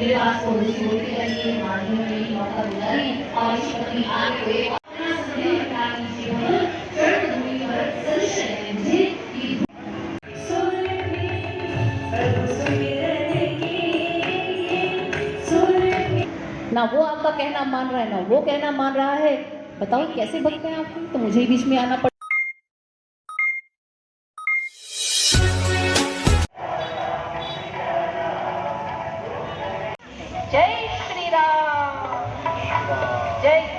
मेरे पास तो में मौका और इस को एक ना वो आपका कहना मान रहा है ना वो कहना मान रहा है बताओ कैसे भगते हैं आपको तो मुझे ही बीच में आना पड़ा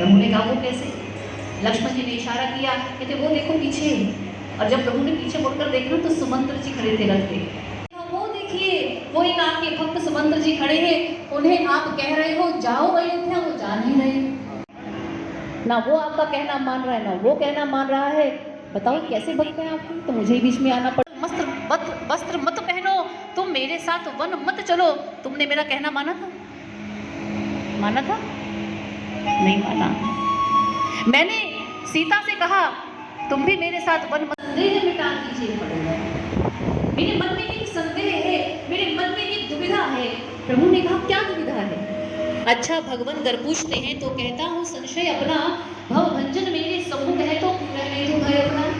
प्रभु ने कहा वो कैसे लक्ष्मण जी ने इशारा किया कहते वो देखो पीछे और जब प्रभु ने पीछे मुड़कर देखा तो सुमंत्र जी खड़े थे रथ पे हाँ, वो देखिए वो एक आपके भक्त सुमंत्र जी खड़े हैं उन्हें आप कह रहे हो जाओ अयोध्या वो जा नहीं रहे ना वो आपका कहना मान रहा है ना वो कहना मान रहा है बताओ कैसे भक्त हैं आप तो मुझे ही बीच में आना पड़ा वस्त्र वस्त्र मत पहनो तुम मेरे साथ वन मत चलो तुमने मेरा कहना माना था माना था नहीं माना मैंने सीता से कहा तुम भी मेरे साथ वन संदेह मिटा दीजिए मेरे मन में एक संदेह है मेरे मन में एक दुविधा है प्रभु ने कहा क्या दुविधा है अच्छा भगवान कर पूछते हैं तो कहता हूँ संशय अपना भव भंजन मेरे सम्मुख है तो पूरा नहीं तो भय अपना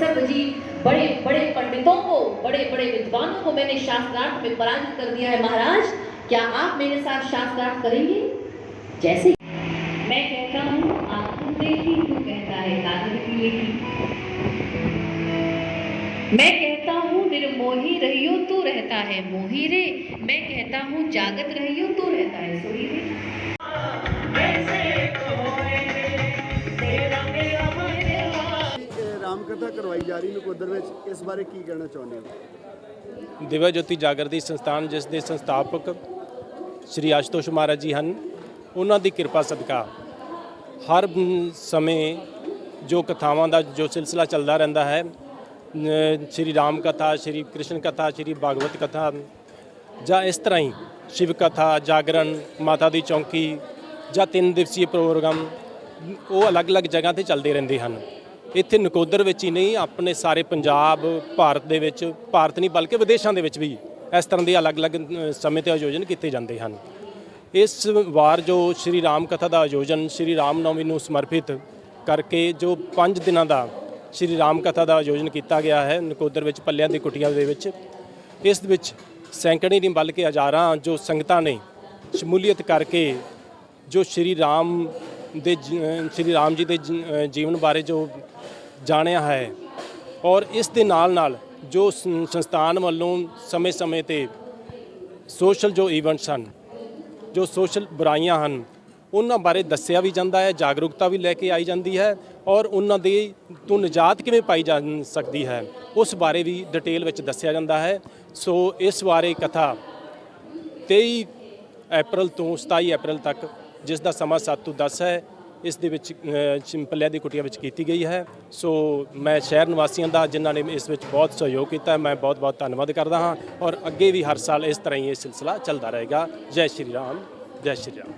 सर्व जी बड़े बड़े पंडितों को बड़े बड़े विद्वानों को मैंने शास्त्रार्थ में पराजित कर दिया है महाराज क्या आप मेरे साथ शास्त्रार्थ करेंगे जैसे मैं कहता हूँ आप से ही तू कहता है कानों की लेगी मैं कहता हूँ निर्मोही रहियो तू रहता है मोही रे मैं कहता हूँ जागत रहियो तू रहता है सोई रे ਵਿਵਸਥਾ ਕਰਵਾਈ ਜਾ ਰਹੀ ਨੂੰ ਕੋਦਰ ਵਿੱਚ ਇਸ ਬਾਰੇ ਕੀ ਕਹਿਣਾ ਚਾਹੁੰਦੇ ਹੋ ਦਿਵਯ ਜੋਤੀ ਜਾਗਰਦੀ ਸੰਸਥਾਨ ਜਿਸ ਦੇ ਸੰਸਥਾਪਕ ਸ੍ਰੀ ਆਸ਼ਤੋਸ਼ ਮਹਾਰਾਜ ਜੀ ਹਨ ਉਹਨਾਂ ਦੀ ਕਿਰਪਾ ਸਦਕਾ ਹਰ ਸਮੇਂ ਜੋ ਕਥਾਵਾਂ ਦਾ ਜੋ ਸਿਲਸਿਲਾ ਚੱਲਦਾ ਰਹਿੰਦਾ ਹੈ ਸ਼੍ਰੀ ਰਾਮ ਕਥਾ ਸ਼੍ਰੀ ਕ੍ਰਿਸ਼ਨ ਕਥਾ ਸ਼੍ਰੀ ਭਗਵਤ ਕਥਾ ਜਾਂ ਇਸ ਤਰ੍ਹਾਂ ਹੀ ਸ਼ਿਵ ਕਥਾ ਜਾਗਰਣ ਮਾਤਾ ਦੀ ਚੌਂਕੀ ਜਾਂ ਤਿੰਨ ਦਿਵਸੀ ਪ੍ਰੋਗਰਾਮ ਉਹ ਅਲੱਗ-ਅਲੱਗ ਜਗ੍ਹਾ ਤੇ ਚੱਲਦੇ ਰਹਿੰਦੇ ਹਨ ਇੱਥੇ ਨਕੋਦਰ ਵਿੱਚ ਹੀ ਨਹੀਂ ਆਪਣੇ ਸਾਰੇ ਪੰਜਾਬ ਭਾਰਤ ਦੇ ਵਿੱਚ ਭਾਰਤ ਨਹੀਂ ਬਲਕਿ ਵਿਦੇਸ਼ਾਂ ਦੇ ਵਿੱਚ ਵੀ ਇਸ ਤਰ੍ਹਾਂ ਦੇ ਅਲੱਗ-ਅਲੱਗ ਸਮੇਂ ਤੇ ਆਯੋਜਨ ਕੀਤੇ ਜਾਂਦੇ ਹਨ ਇਸ ਵਾਰ ਜੋ ਸ਼੍ਰੀ ਰਾਮ ਕਥਾ ਦਾ ਆਯੋਜਨ ਸ਼੍ਰੀ ਰਾਮ ਨੌਮੀ ਨੂੰ ਸਮਰਪਿਤ ਕਰਕੇ ਜੋ 5 ਦਿਨਾਂ ਦਾ ਸ਼੍ਰੀ ਰਾਮ ਕਥਾ ਦਾ ਆਯੋਜਨ ਕੀਤਾ ਗਿਆ ਹੈ ਨਕੋਦਰ ਵਿੱਚ ਪੱਲਿਆਂ ਦੀ ਕੁਟੀਆਂ ਦੇ ਵਿੱਚ ਇਸ ਵਿੱਚ ਸੈਂਕੜੇ ਨਹੀਂ ਬਲਕਿ ਹਜ਼ਾਰਾਂ ਜੋ ਸੰਗਤਾਂ ਨੇ ਸ਼ਮੂਲੀਅਤ ਕਰਕੇ ਜੋ ਸ਼੍ਰੀ ਰਾਮ ਦੇ ਸ਼੍ਰੀ ਰਾਮ ਜੀ ਦੇ ਜੀਵਨ ਬਾਰੇ ਜੋ ਜਾਣਿਆ ਹੈ ਔਰ ਇਸ ਦੇ ਨਾਲ ਨਾਲ ਜੋ ਸੰਸਥਾਨ ਵੱਲੋਂ ਸਮੇਂ-ਸਮੇਂ ਤੇ ਸੋਸ਼ਲ ਜੋ ਇਵੈਂਟਸ ਹਨ ਜੋ ਸੋਸ਼ਲ ਬੁਰਾਈਆਂ ਹਨ ਉਹਨਾਂ ਬਾਰੇ ਦੱਸਿਆ ਵੀ ਜਾਂਦਾ ਹੈ ਜਾਗਰੂਕਤਾ ਵੀ ਲੈ ਕੇ ਆਈ ਜਾਂਦੀ ਹੈ ਔਰ ਉਹਨਾਂ ਦੇ ਤੋਂ ਨਜਾਤ ਕਿਵੇਂ ਪਾਈ ਜਾ ਸਕਦੀ ਹੈ ਉਸ ਬਾਰੇ ਵੀ ਡਿਟੇਲ ਵਿੱਚ ਦੱਸਿਆ ਜਾਂਦਾ ਹੈ ਸੋ ਇਸ ਬਾਰੇ ਕਥਾ 23 ਅਪ੍ਰੈਲ ਤੋਂ 27 ਅਪ੍ਰੈਲ ਤੱਕ ਜਿਸ ਦਾ ਸਮਾਂ 7 ਤੋਂ 10 ਹੈ ਇਸ ਦੇ ਵਿੱਚ ਚਿੰਪਲਿਆ ਦੀ ਕੁਟਿਆ ਵਿੱਚ ਕੀਤੀ ਗਈ ਹੈ ਸੋ ਮੈਂ ਸ਼ਹਿਰ ਨਿਵਾਸੀਆਂ ਦਾ ਜਿਨ੍ਹਾਂ ਨੇ ਇਸ ਵਿੱਚ ਬਹੁਤ ਸਹਿਯੋਗ ਕੀਤਾ ਮੈਂ ਬਹੁਤ-ਬਹੁਤ ਧੰਨਵਾਦ ਕਰਦਾ ਹਾਂ ਔਰ ਅੱਗੇ ਵੀ ਹਰ ਸਾਲ ਇਸ ਤਰ੍ਹਾਂ ਹੀ ਇਹ ਸਿਲਸਿਲਾ ਚੱਲਦਾ ਰਹੇਗਾ ਜੈ ਸ਼੍ਰੀ ਰਾਮ ਜੈ ਸ਼੍ਰੀ ਰਾਮ